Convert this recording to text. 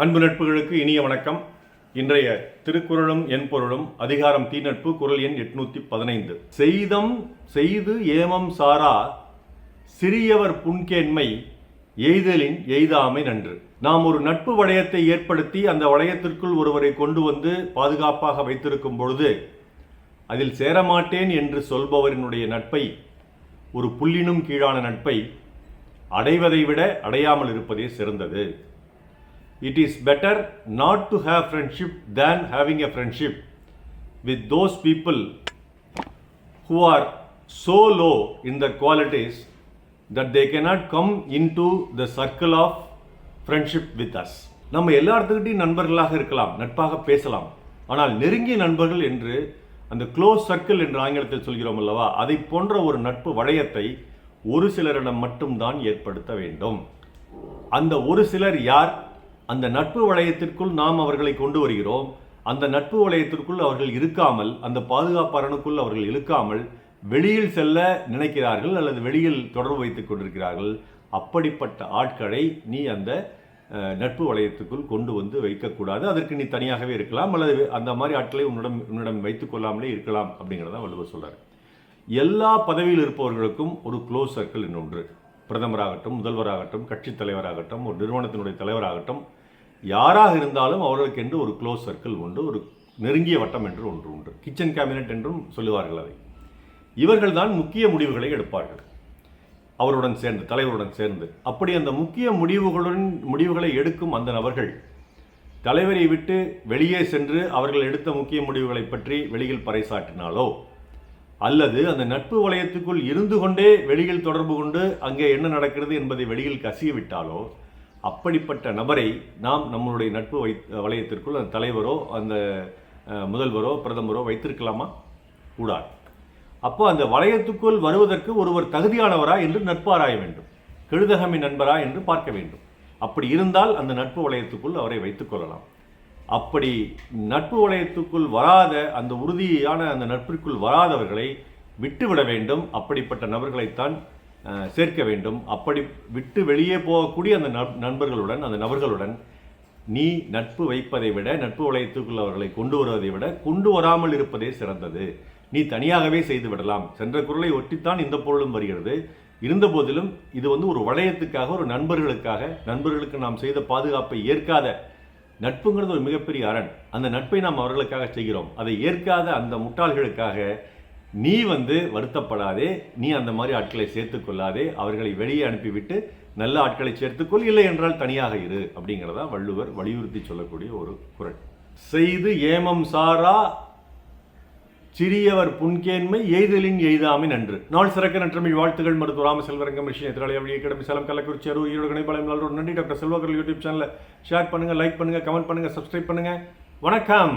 அன்பு நட்புகளுக்கு இனிய வணக்கம். இன்றைய திருக்குறளும் என் பொருளும் அதிகாரம் தீநட்பு குரல் எண் எட்நூத்தி பதினைந்து. செய்தம் செய்து ஏமம் சாரா சிறியவர் புன்கேண்மை எய்தலின் எய்தாமை நன்று. நாம் ஒரு நட்பு வளையத்தை ஏற்படுத்தி அந்த வளையத்திற்குள் ஒருவரை கொண்டு வந்து பாதுகாப்பாக வைத்திருக்கும் பொழுது அதில் சேரமாட்டேன் என்று சொல்பவரினுடைய நட்பை ஒரு புல்லினும் கீழான நட்பை அடைவதை விட அடையாமல் இருப்பதே சிறந்தது. It is better not to have friendship than having a friendship with those people who are so low in the qualities that they they cannot come into the circle of friendship with us நம்ம எல்லாத்துக்கிட்டையும் நண்பர்களாக இருக்கலாம் நட்பாக பேசலாம் ஆனால் நெருங்கிய நண்பர்கள் என்று அந்த க்ளோஸ் சர்க்கிள் என்று ஆங்கிலத்தில் சொல்கிறோம் அல்லவா அதை போன்ற ஒரு நட்பு வளையத்தை ஒரு சிலரிடம் மட்டும்தான் ஏற்படுத்த வேண்டும் அந்த ஒரு சிலர் யார் அந்த நட்பு வளையத்திற்குள் நாம் அவர்களை கொண்டு வருகிறோம். அந்த நட்பு வளையத்திற்குள் அவர்கள் இருக்காமல் அந்த பாதுகாப்பு அரணுக்குள் அவர்கள் இழுக்காமல் வெளியில் செல்ல நினைக்கிறார்கள் அல்லது வெளியில் தொடர்பு வைத்துக் கொண்டிருக்கிறார்கள். அப்படிப்பட்ட ஆட்களை நீ அந்த நட்பு வளையத்துக்குள் கொண்டு வந்து வைக்கக்கூடாது அதற்கு நீ தனியாகவே இருக்கலாம் அல்லது அந்த மாதிரி ஆட்களை உன்னிடம் உன்னிடம் வைத்துக் கொள்ளாமலே இருக்கலாம் அப்படிங்கிறத வள்ளுவர் சொல்கிறார் எல்லா பதவியில் இருப்பவர்களுக்கும் ஒரு க்ளோஸ் சர்க்கிள் இன்னொன்று. பிரதமராகட்டும் முதல்வராகட்டும் கட்சித் தலைவராகட்டும் ஒரு நிறுவனத்தினுடைய தலைவராகட்டும் யாராக இருந்தாலும் அவர்களுக்கு என்று ஒரு க்ளோஸ் சர்க்கிள் உண்டு ஒரு நெருங்கிய வட்டம் என்று ஒன்று உண்டு. கிச்சன் கேபினட் என்றும் சொல்லுவார்கள் அதை. இவர்கள்தான் முக்கிய முடிவுகளை எடுப்பார்கள். அவருடன் சேர்ந்து தலைவருடன் சேர்ந்து. அப்படி அந்த முக்கிய முடிவுகளுடன் முடிவுகளை எடுக்கும் அந்த நபர்கள் தலைவரை விட்டு வெளியே சென்று அவர்கள் எடுத்த முக்கிய முடிவுகளை பற்றி வெளியில் பறைசாற்றினாலோ அல்லது அந்த நட்பு வளையத்துக்குள் இருந்து கொண்டே வெளியில் தொடர்பு கொண்டு அங்கே என்ன நடக்கிறது என்பதை வெளியில் கசிய விட்டாலோ அப்படிப்பட்ட நபரை நாம் நம்மளுடைய நட்பு வை வளையத்திற்குள் அந்த தலைவரோ அந்த முதல்வரோ பிரதமரோ வைத்திருக்கலாமா? கூடாது. அப்போ அந்த வளையத்துக்குள் வருவதற்கு ஒருவர் தகுதியானவரா என்று நட்பாராய வேண்டும். கெழுதகமை நண்பரா என்று பார்க்க வேண்டும். அப்படி இருந்தால் அந்த நட்பு வளையத்துக்குள் அவரை வைத்துக் கொள்ளலாம். அப்படி நட்பு வளையத்துக்குள் வராத அந்த உறுதியான அந்த நட்பிற்குள் வராதவர்களை விட்டுவிட வேண்டும். அப்படிப்பட்ட நபர்களைத்தான் சேர்க்க வேண்டும். அப்படி விட்டு வெளியே போகக்கூடிய அந்த நண்பர்களுடன் அந்த நபர்களுடன் நீ நட்பு வைப்பதை விட நட்பு வளையத்துக்குள் அவர்களை கொண்டு வருவதை விட கொண்டு வராமல் இருப்பதே சிறந்தது. நீ தனியாகவே செய்து விடலாம். சென்ற குரலை ஒட்டித்தான் இந்த பொருளும் வருகிறது. இருந்த போதிலும் இது வந்து ஒரு வளையத்துக்காக ஒரு நண்பர்களுக்காக நண்பர்களுக்கு நாம் செய்த பாதுகாப்பை ஏற்காத நட்புங்கிறது ஒரு மிகப்பெரிய அரண். அந்த நட்பை நாம் அவர்களுக்காக செய்கிறோம். அதை ஏற்காத அந்த முட்டாள்களுக்காக நீ வந்து வருத்தப்படாதே. நீ அந்த மாதிரி ஆட்களை சேர்த்துக்கொள்ளாதே அவர்களை வெளியே அனுப்பிவிட்டு நல்ல ஆட்களை சேர்த்துக்கொள் இல்லை என்றால் தனியாக இரு அப்படிங்கிறதா வள்ளுவர் வலியுறுத்தி சொல்லக்கூடிய ஒரு குரல். செய்து ஏமம் சாரா சிறியவர் புன்கேன்மை எய்தலின் எய்தாமை நன்று. நாள் சிறக்க நன்றமிழ் வாழ்த்துகள் மருத்துவ ராம மிஷின் விஷயம் திராளி அப்படியே கிடமி சேலம் கள்ளக்குறிச்சி அருள் ஈரோடு கணைப்பாளையம் நல்லூர் நன்றி டாக்டர் செல்வாக்கர் யூடியூப் சேனலில் ஷேர் பண்ணுங்கள் லைக் பண்ணுங்கள் கமெண்ட் பண்ணுங்கள் சப்ஸ்கிரைப் பண்ணுங்கள் வணக்கம்!